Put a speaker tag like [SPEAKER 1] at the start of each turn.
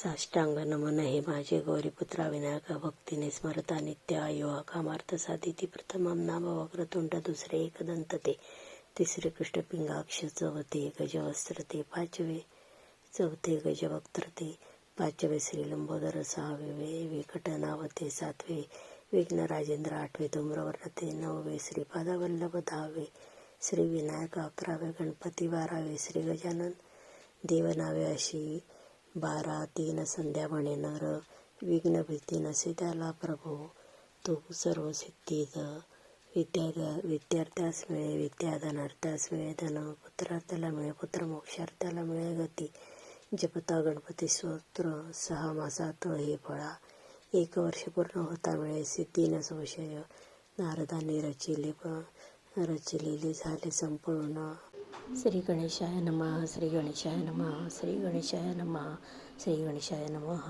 [SPEAKER 1] साष्टांग नमन हे माझे गौरीपुत्रा विनायका भक्तीने स्मरता नित्य आयो कामार्थ साधिती प्रथमम नाम वक्रतुंड दुसरे एकदंत ते. तिसरे कृष्णपिंगाक्ष चौथे गजवस्त्र ते पाचवे चौथे गजवक्त्र ते पाचवे श्री लंबोदर सहावे विकटनावते सातवे विघ्न राजेंद्र आठवे धूम्रवर्ण ते नववे श्रीपादावल्लभ दहावे श्री विनायक अकरावे गणपती बारावे श्री गजानन. देवनावे अशी बारा तीन संध्या म्हणे नर विघ्न भीती नसे त्याला प्रभू. तू सर्व सिद्धीत विद्या विद्यार्थ्यास मिळे विद्या धनार्थास मिळे धन पुत्रार्थाला मिळे पुत्र मोक्षार्थाला मिळे गती. जपता गणपती स्तोत्र सहा मासात हे फळा. एक वर्ष पूर्ण होता मिळे सिद्धी न संशय. नारदाने रचिले रचिलेले झाले संपूर्ण. श्री गणेशाय नमः श्री गणेशाय नमः श्री गणेशाय नमः श्री गणेशाय नमः